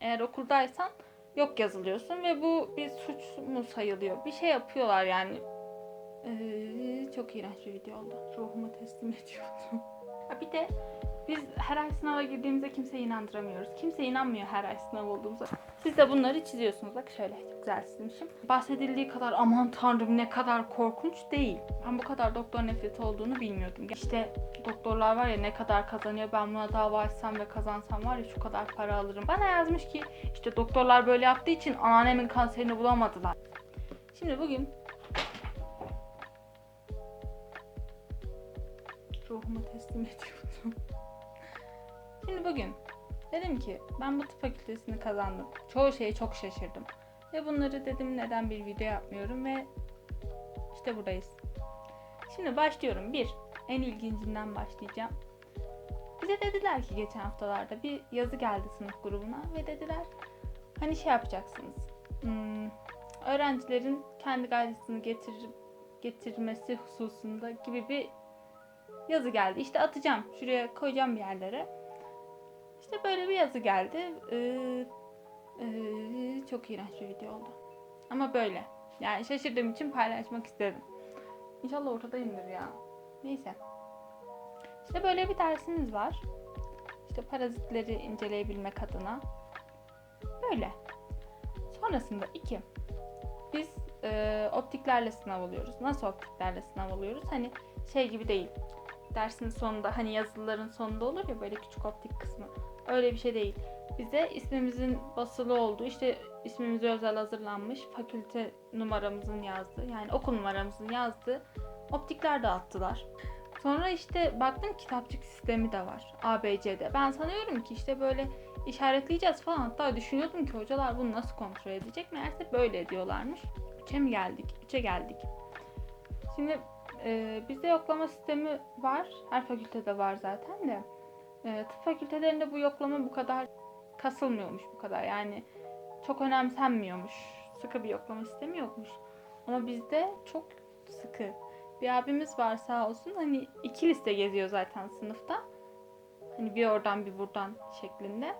Eğer okuldaysan yok yazılıyorsun ve bu bir suç mu sayılıyor? Bir şey yapıyorlar yani. Ee, çok iğrenç bir video oldu. Ruhumu teslim ediyordum. Ha bir de biz her ay sınava girdiğimizde kimseye inandıramıyoruz. Kimse inanmıyor her ay sınav olduğumuza. Siz de bunları çiziyorsunuz. Bak şöyle güzel çizmişim. Bahsedildiği kadar aman tanrım ne kadar korkunç değil. Ben bu kadar doktor nefreti olduğunu bilmiyordum. İşte doktorlar var ya ne kadar kazanıyor ben buna dava açsam ve kazansam var ya şu kadar para alırım. Bana yazmış ki işte doktorlar böyle yaptığı için anneannemin kanserini bulamadılar. Şimdi bugün ruhumu teslim ediyordum. Şimdi bugün dedim ki ben bu tıp fakültesini kazandım. Çoğu şeye çok şaşırdım. Ve bunları dedim neden bir video yapmıyorum ve işte buradayız. Şimdi başlıyorum. Bir, en ilgincinden başlayacağım. Bize dediler ki geçen haftalarda bir yazı geldi sınıf grubuna ve dediler hani şey yapacaksınız. Hmm, öğrencilerin kendi gazetesini getir, getirmesi hususunda gibi bir yazı geldi. İşte atacağım. Şuraya koyacağım bir yerlere. İşte böyle bir yazı geldi. Ee, ee, çok iğrenç bir video oldu. Ama böyle. Yani şaşırdığım için paylaşmak istedim. İnşallah ortadayımdır ya. Neyse. İşte böyle bir dersimiz var. İşte parazitleri inceleyebilmek adına. Böyle. Sonrasında iki. Biz e, optiklerle sınav oluyoruz. Nasıl optiklerle sınav oluyoruz? Hani şey gibi değil. Dersin sonunda hani yazıların sonunda olur ya böyle küçük optik kısmı. Öyle bir şey değil. Bize ismimizin basılı olduğu işte ismimize özel hazırlanmış fakülte numaramızın yazdığı yani okul numaramızın yazdığı optikler dağıttılar. Sonra işte baktım kitapçık sistemi de var. ABC'de. Ben sanıyorum ki işte böyle işaretleyeceğiz falan. Hatta düşünüyordum ki hocalar bunu nasıl kontrol edecek? Meğerse böyle ediyorlarmış. Üçe mi geldik? Üçe geldik. Şimdi e, bizde yoklama sistemi var. Her fakültede var zaten de. E, tıp fakültelerinde bu yoklama bu kadar kasılmıyormuş bu kadar. Yani çok önemsenmiyormuş. Sıkı bir yoklama sistemi yokmuş. Ama bizde çok sıkı. Bir abimiz var sağ olsun. Hani iki liste geziyor zaten sınıfta. Hani bir oradan bir buradan şeklinde.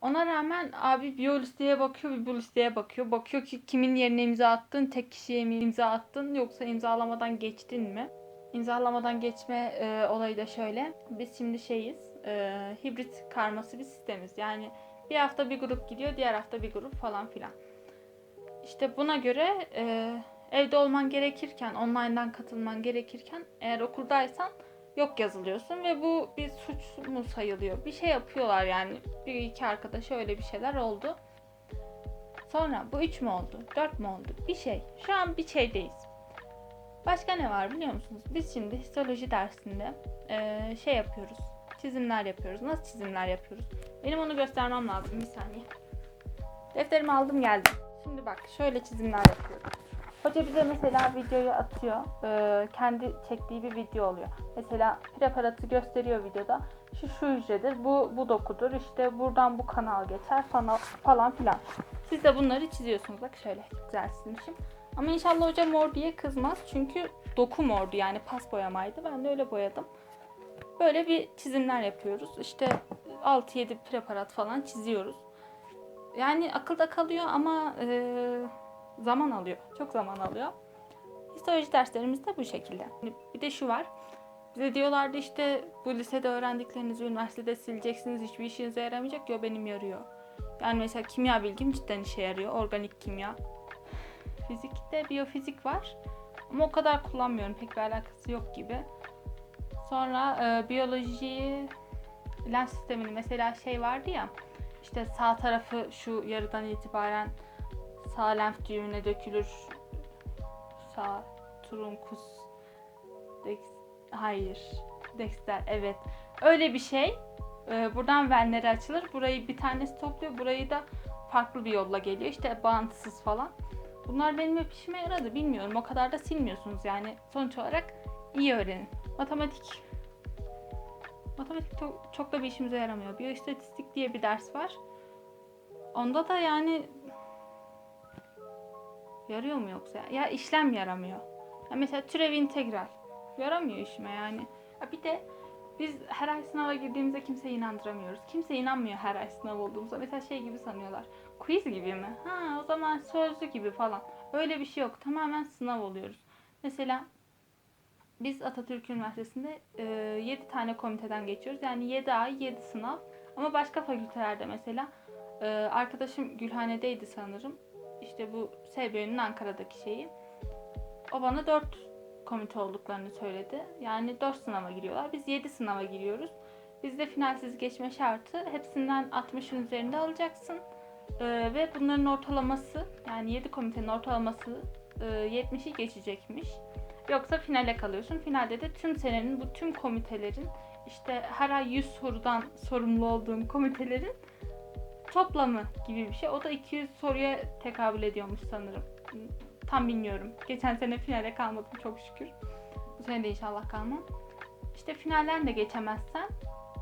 Ona rağmen abi bir o listeye bakıyor bir bu listeye bakıyor. Bakıyor ki kimin yerine imza attın, tek kişiye mi imza attın yoksa imzalamadan geçtin mi? İmzalamadan geçme e, olayı da şöyle. Biz şimdi şeyiz, e, hibrit karması bir sistemiz. Yani bir hafta bir grup gidiyor, diğer hafta bir grup falan filan. İşte buna göre e, evde olman gerekirken, online'dan katılman gerekirken eğer okuldaysan yok yazılıyorsun ve bu bir suç mu sayılıyor? Bir şey yapıyorlar yani. Bir iki arkadaş öyle bir şeyler oldu. Sonra bu üç mü oldu? Dört mü oldu? Bir şey. Şu an bir şeydeyiz. Başka ne var biliyor musunuz? Biz şimdi histoloji dersinde eee, şey yapıyoruz. Çizimler yapıyoruz. Nasıl çizimler yapıyoruz? Benim onu göstermem lazım. Bir saniye. Defterimi aldım geldim. Şimdi bak şöyle çizimler yapıyoruz. Hoca bize mesela videoyu atıyor. Ee, kendi çektiği bir video oluyor. Mesela preparatı gösteriyor videoda. Şu şu hücredir, bu bu dokudur. İşte buradan bu kanal geçer falan falan filan. Siz de bunları çiziyorsunuz. Bak şöyle güzel çizmişim. Ama inşallah hoca mor diye kızmaz. Çünkü doku mordu yani pas boyamaydı. Ben de öyle boyadım. Böyle bir çizimler yapıyoruz. İşte 6-7 preparat falan çiziyoruz. Yani akılda kalıyor ama eee, zaman alıyor. Çok zaman alıyor. Histoloji derslerimiz de bu şekilde. Bir de şu var. Bize diyorlardı işte bu lisede öğrendiklerinizi üniversitede sileceksiniz. Hiçbir işinize yaramayacak. Yo benim yarıyor. Yani mesela kimya bilgim cidden işe yarıyor. Organik kimya. Fizikte biyofizik var. Ama o kadar kullanmıyorum. Pek bir alakası yok gibi. Sonra e, biyolojiyi lenf sistemini mesela şey vardı ya işte sağ tarafı şu yarıdan itibaren sağ lenf düğümüne dökülür. Sağ trunkus dex hayır dexter evet öyle bir şey. Ee, buradan venleri açılır. Burayı bir tanesi topluyor. Burayı da farklı bir yolla geliyor. İşte bağıntısız falan. Bunlar benim hep işime yaradı. Bilmiyorum. O kadar da silmiyorsunuz yani. Sonuç olarak iyi öğrenin. Matematik Matematik çok, da bir işimize yaramıyor. Biyoistatistik diye bir ders var. Onda da yani yarıyor mu yoksa? Ya işlem yaramıyor. Ya mesela türev integral. Yaramıyor işime yani. Ha bir de Biz her ay sınava girdiğimizde kimseye inandıramıyoruz. Kimse inanmıyor her ay sınav olduğumuza. Mesela şey gibi sanıyorlar. Quiz gibi mi? Ha o zaman sözlü gibi falan. Öyle bir şey yok. Tamamen sınav oluyoruz. Mesela biz Atatürk Üniversitesi'nde e, 7 tane komiteden geçiyoruz. Yani 7 ay 7 sınav. Ama başka fakültelerde mesela e, arkadaşım Gülhane'deydi sanırım. İşte bu SBÜ'nün Ankara'daki şeyi. O bana 4 komite olduklarını söyledi. Yani 4 sınava giriyorlar. Biz 7 sınava giriyoruz. Bizde finalsiz geçme şartı hepsinden 60'ın üzerinde alacaksın. Ee, ve bunların ortalaması yani 7 komitenin ortalaması e, 70'i geçecekmiş. Yoksa finale kalıyorsun. Finalde de tüm senenin bu tüm komitelerin işte her ay 100 sorudan sorumlu olduğum komitelerin toplamı gibi bir şey. O da 200 soruya tekabül ediyormuş sanırım. Tam bilmiyorum. Geçen sene finale kalmadım çok şükür. Bu sene de inşallah kalmam. İşte finalden de geçemezsen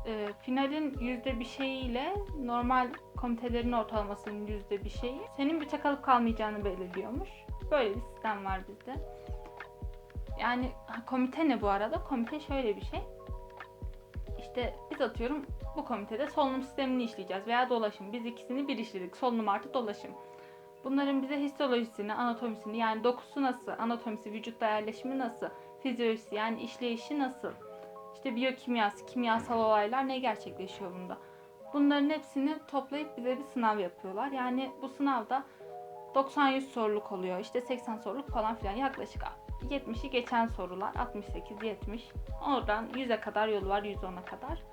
e, finalin yüzde bir şeyiyle normal komitelerin ortalamasının yüzde bir şeyi senin büte kalıp kalmayacağını belirliyormuş. Böyle bir sistem var bizde. Yani komite ne bu arada? Komite şöyle bir şey. İşte biz atıyorum bu komitede solunum sistemini işleyeceğiz veya dolaşım. Biz ikisini bir işledik. Solunum artı dolaşım. Bunların bize histolojisini, anatomisini yani dokusu nasıl, anatomisi, vücutta yerleşimi nasıl, fizyolojisi yani işleyişi nasıl, işte biyokimyası, kimyasal olaylar ne gerçekleşiyor bunda. Bunların hepsini toplayıp bize bir sınav yapıyorlar. Yani bu sınavda 90-100 soruluk oluyor. İşte 80 soruluk falan filan. Yaklaşık 70'i geçen sorular. 68-70. Oradan 100'e kadar yolu var. 110'a kadar.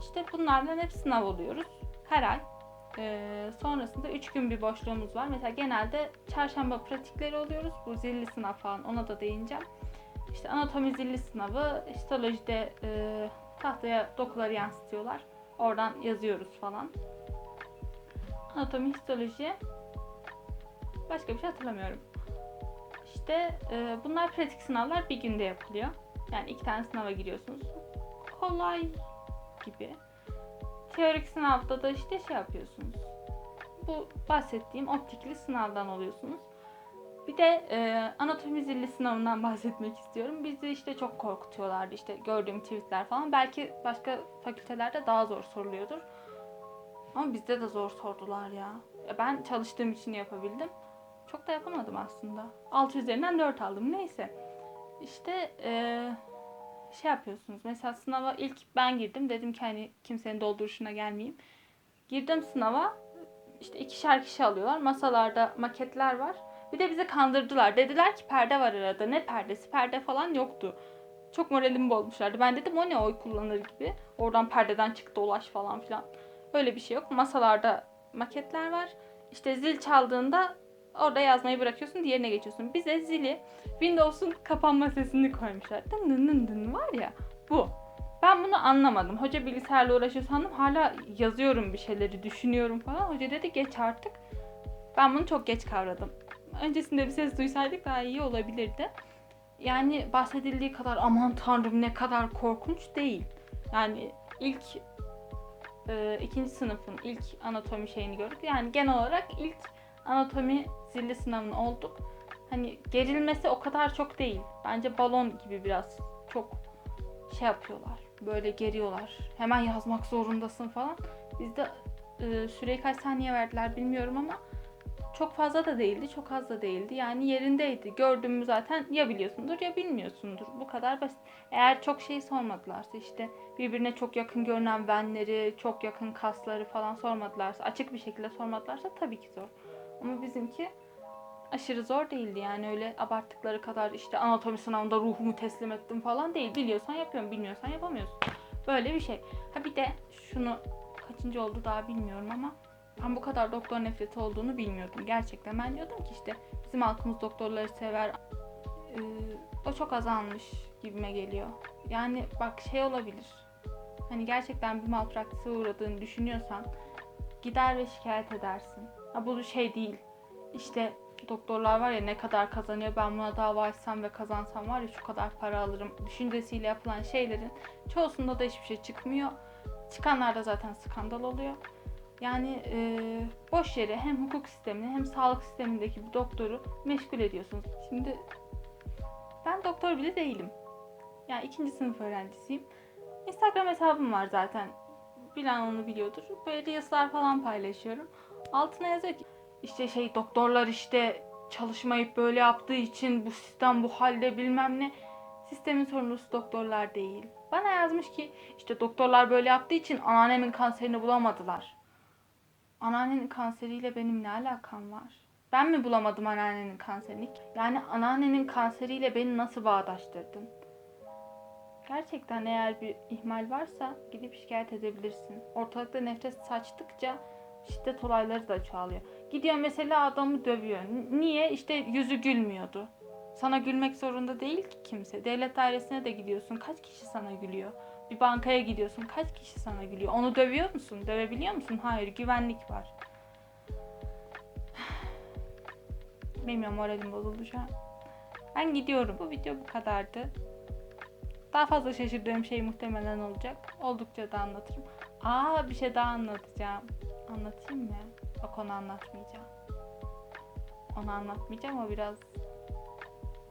İşte bunlardan hep sınav oluyoruz. Her ay. Ee, sonrasında 3 gün bir boşluğumuz var. Mesela genelde çarşamba pratikleri oluyoruz. Bu zilli sınav falan ona da değineceğim. İşte anatomi zilli sınavı, histolojide e, tahtaya dokuları yansıtıyorlar. Oradan yazıyoruz falan. Anatomi, histoloji. Başka bir şey hatırlamıyorum. İşte e, bunlar pratik sınavlar bir günde yapılıyor. Yani iki tane sınava giriyorsunuz. Kolay gibi. Teorik sınavda da işte şey yapıyorsunuz. Bu bahsettiğim optikli sınavdan oluyorsunuz. Bir de e, anatomi zilli sınavından bahsetmek istiyorum. Bizi işte çok korkutuyorlardı işte gördüğüm tweetler falan. Belki başka fakültelerde daha zor soruluyordur. Ama bizde de zor sordular ya. ben çalıştığım için yapabildim. Çok da yapamadım aslında. 6 üzerinden 4 aldım neyse. İşte e, şey yapıyorsunuz. Mesela sınava ilk ben girdim. Dedim ki hani kimsenin dolduruşuna gelmeyeyim. Girdim sınava. İşte ikişer kişi alıyorlar. Masalarda maketler var. Bir de bizi kandırdılar. Dediler ki perde var arada. Ne perdesi? Perde falan yoktu. Çok moralimi bozmuşlardı. Ben dedim o ne oy kullanır gibi. Oradan perdeden çık dolaş falan filan. Öyle bir şey yok. Masalarda maketler var. İşte zil çaldığında orada yazmayı bırakıyorsun diğerine geçiyorsun. Bize zili Windows'un kapanma sesini koymuşlar. Dın dın dın dın var ya bu. Ben bunu anlamadım. Hoca bilgisayarla uğraşıyor sandım. Hala yazıyorum bir şeyleri, düşünüyorum falan. Hoca dedi geç artık. Ben bunu çok geç kavradım. Öncesinde bir ses duysaydık daha iyi olabilirdi. Yani bahsedildiği kadar aman tanrım ne kadar korkunç değil. Yani ilk e, ikinci sınıfın ilk anatomi şeyini gördük. Yani genel olarak ilk anatomi zilli sınavını olduk. Hani gerilmesi o kadar çok değil. Bence balon gibi biraz çok şey yapıyorlar. Böyle geriyorlar. Hemen yazmak zorundasın falan. Bizde e, süreyi kaç saniye verdiler bilmiyorum ama çok fazla da değildi, çok az da değildi. Yani yerindeydi. Gördüğümü zaten ya biliyorsundur ya bilmiyorsundur. Bu kadar basit. Eğer çok şey sormadılarsa işte birbirine çok yakın görünen venleri, çok yakın kasları falan sormadılarsa, açık bir şekilde sormadılarsa tabii ki zor. Ama bizimki aşırı zor değildi yani öyle abarttıkları kadar işte anatomi sınavında ruhumu teslim ettim falan değil. Biliyorsan yapıyorum, bilmiyorsan yapamıyorsun. Böyle bir şey. Ha bir de şunu kaçıncı oldu daha bilmiyorum ama ben bu kadar doktor nefreti olduğunu bilmiyordum. Gerçekten ben diyordum ki işte bizim halkımız doktorları sever. Ee, o çok azalmış gibime geliyor. Yani bak şey olabilir. Hani gerçekten bir malpraktise uğradığını düşünüyorsan gider ve şikayet edersin. Ha bu şey değil. İşte doktorlar var ya ne kadar kazanıyor ben buna dava açsam ve kazansam var ya şu kadar para alırım düşüncesiyle yapılan şeylerin çoğusunda da hiçbir şey çıkmıyor. Çıkanlarda zaten skandal oluyor. Yani e, boş yere hem hukuk sistemini hem sağlık sistemindeki bir doktoru meşgul ediyorsunuz. Şimdi ben doktor bile değilim. Yani ikinci sınıf öğrencisiyim. Instagram hesabım var zaten. Bilen onu biliyordur. Böyle reels'lar falan paylaşıyorum. Altına yazıyor ki işte şey doktorlar işte çalışmayıp böyle yaptığı için bu sistem bu halde bilmem ne. Sistemin sorumlusu doktorlar değil. Bana yazmış ki işte doktorlar böyle yaptığı için anneannemin kanserini bulamadılar. Anneannenin kanseriyle benim ne alakam var? Ben mi bulamadım anneannenin kanserini? Yani anneannenin kanseriyle beni nasıl bağdaştırdın? Gerçekten eğer bir ihmal varsa gidip şikayet edebilirsin. Ortalıkta nefret saçtıkça şiddet olayları da çoğalıyor. Gidiyor mesela adamı dövüyor. Niye? İşte yüzü gülmüyordu. Sana gülmek zorunda değil ki kimse. Devlet dairesine de gidiyorsun. Kaç kişi sana gülüyor? Bir bankaya gidiyorsun. Kaç kişi sana gülüyor? Onu dövüyor musun? Dövebiliyor musun? Hayır. Güvenlik var. Bilmiyorum moralim bozuldu şu an. Ben gidiyorum. Bu video bu kadardı. Daha fazla şaşırdığım şey muhtemelen olacak. Oldukça da anlatırım. Aa bir şey daha anlatacağım. Anlatayım mı? Bak onu anlatmayacağım. Onu anlatmayacağım o biraz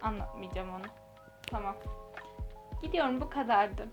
anlatmayacağım onu. Tamam. Gidiyorum bu kadardı.